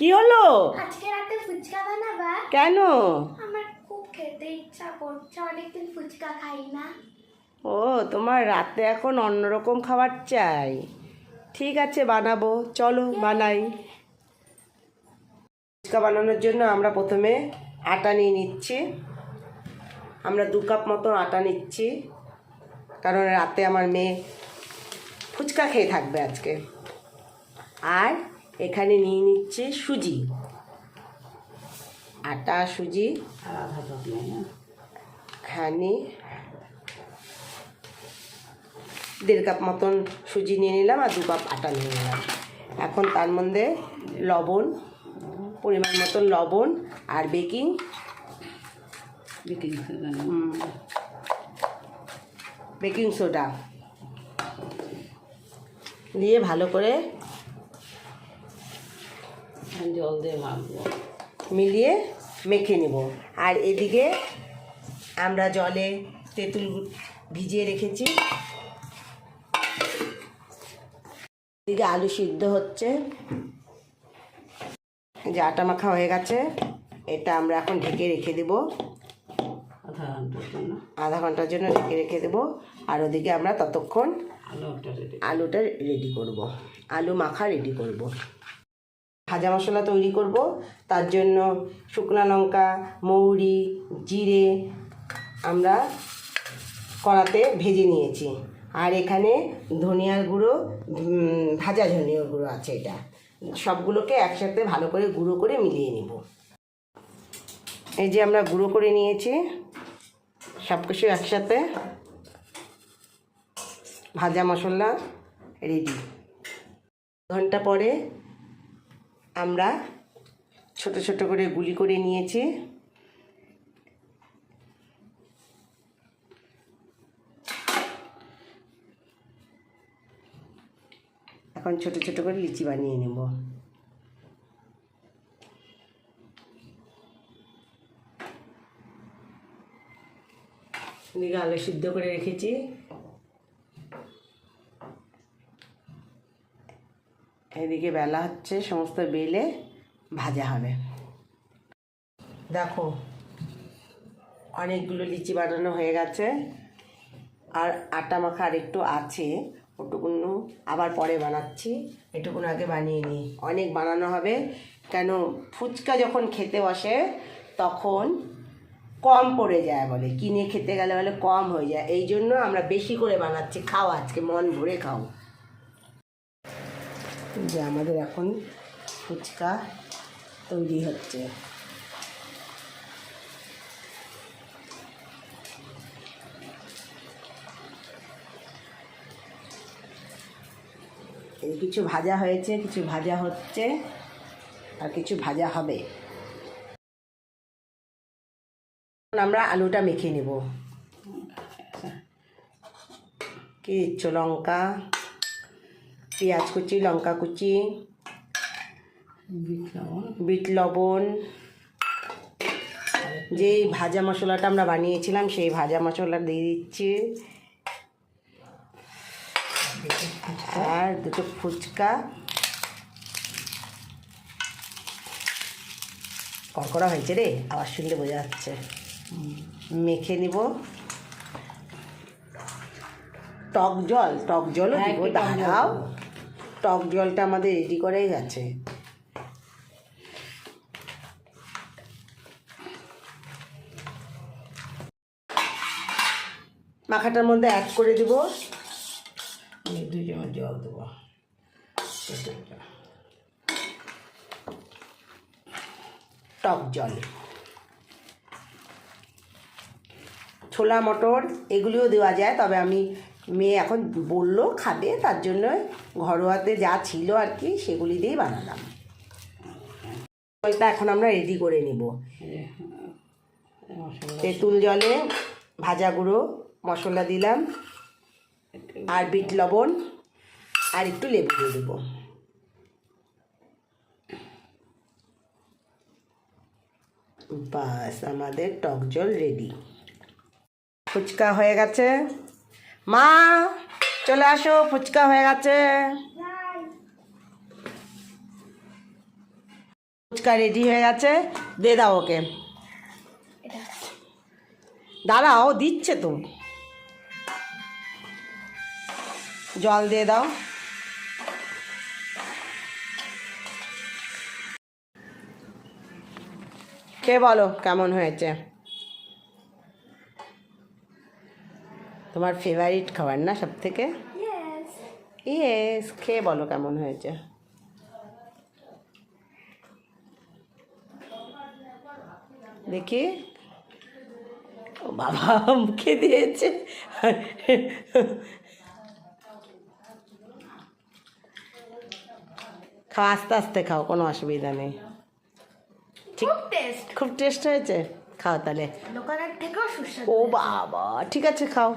কি হলো? আজকে রাতে ফুচকা বানাবা? কেন? আমার খুব খেতে ইচ্ছা করছে অনেকদিন ফুচকা খাই না। ও তোমার রাতে এখন অন্যরকম খাবার চাই। ঠিক আছে বানাবো। চলো বানাই। ফুচকা বানানোর জন্য আমরা প্রথমে আটা নিয়ে নিচ্ছি। আমরা দু কাপ মতো আটা নিচ্ছি কারণ রাতে আমার মেয়ে ফুচকা খেয়ে থাকবে আজকে। আর এখানে নিয়ে নিচ্ছি সুজি। আটা সুজি। খানি দেড় কাপ মতন সুজি নিয়ে নিলাম আর দু কাপ আটা নিয়ে নিলাম। এখন তার মধ্যে লবণ পরিমাণ মতন লবণ আর baking baking soda. Baking soda. দিয়ে ভালো করে জল দিয়ে মাখবো। মিলিয়ে মেখে নেব। আর এদিকে আমরা জলে তেঁতুল ভিজিয়ে রেখেছি। এদিকে আলু সিদ্ধ হচ্ছে। যে আটা মাখা হয়ে গেছে। এটা আমরা এখন ঢেকে রেখে দেব। আধা ঘণ্টার জন্য। ঢেকে রেখে দেব। আর ওদিকে আমরা ততক্ষণ আলুটা রেডি করব। আলু মাখা রেডি করব। ভাজা মশলা তৈরি করব। তার জন্য শুকনো লঙ্কা, মৌরি, জিরে আমরা কড়াতে ভেজে নিয়েছি। আর এখানে ধনিয়ার গুঁড়ো ভাজা ধনিয়ার গুঁড়ো আছে এটা। সবগুলোকে একসাথে ভালো করে গুঁড়ো করে মিলিয়ে নিব। এই যে আমরা গুঁড়ো করে নিয়েছি সব কিছু একসাথে। ভাজা মশলা রেডি। ঘণ্টা পরে আমরা ছোট ছোট করে গুলি করে নিয়েছি। এখন ছোট ছোট করে লিচি বানিয়ে নেব। আলু সিদ্ধ করে রেখেছি। এদিকে বেলা হচ্ছে, সমস্ত বেলে ভাজা হবে। দেখো, অনেকগুলো লিচি বানানো হয়ে গেছে, আর আটা মাখা আর একটু আছে, ওটুকুনো আবার পরে বানাচ্ছি। এটুকুন আগে বানিয়ে নিই। অনেক বানানো হবে, কেন ফুচকা যখন খেতে বসে, তখন কম পড়ে যায় বলে। কিনে খেতে গেলে বলে কম হয়ে যায়। এই জন্য আমরা বেশি করে বানাচ্ছি। খাও আজকে, মন ভরে খাও। যে আমাদের এখন ফুচকা তৈরি হচ্ছে। এই কিছু ভাজা হয়েছে, কিছু ভাজা হচ্ছে আর কিছু ভাজা হবে। আমরা আলুটা মেখে নেব। কি দিচ্ছ লঙ্কা? পেঁয়াজ কুচি লঙ্কা কুচি বিট লবণ। যেই ভাজা মশলাটা আমরা বানিয়েছিলাম সেই ভাজা মশলা দিয়ে দিচ্ছি। আর দুটো ফুচকা। কড়কড়া হয়েছে রে আওয়াজ শুনলে বোঝা যাচ্ছে। মেখে নিব। টক জল টক জলও হ্যাঁ, দিব জল দাঁড়াও। দেবো। টক জলটা আমাদের রেডি করেই গেছে। মাখাটার মধ্যে অ্যাড করে দিব। দুই চামচ জল দেবো। টক জল। ছোলা, মটর, এগুলিও দেওয়া যায়, তবে আমি মেয়ে এখন বলল খাবে, তার জন্য ঘরোয়াতে যা ছিল আর কি সেগুলি দিয়েই বানালাম। এখন আমরা রেডি করে নিব। তেঁতুল জলে ভাজা গুঁড়ো, মশলা দিলাম, আর বিট লবণ, আর একটু লেবু দিয়ে দেবো। বাস, আমাদের টক জল রেডি ফুচকা হয়ে গেছে। মা, চলে আসো, ফুচকা হয়ে গেছে। ফুচকা রেডি হয়ে গেছে দে দাও ওকে। দাঁড়াও, দিচ্ছে তো। জল দিয়ে দাও। কে বলো, কেমন হয়েছে? তোমার ফেভারিট খাবার না সব থেকে ইয়েস খেয়ে বলো কেমন হয়েছে? দেখি। ও বাবা মুখে দিয়েছে। খাও আস্তে আস্তে খাও কোনো অসুবিধা নেই। ঠিক খুব টেস্ট হয়েছে? খাও তাহলে। ও বাবা ঠিক আছে খাও।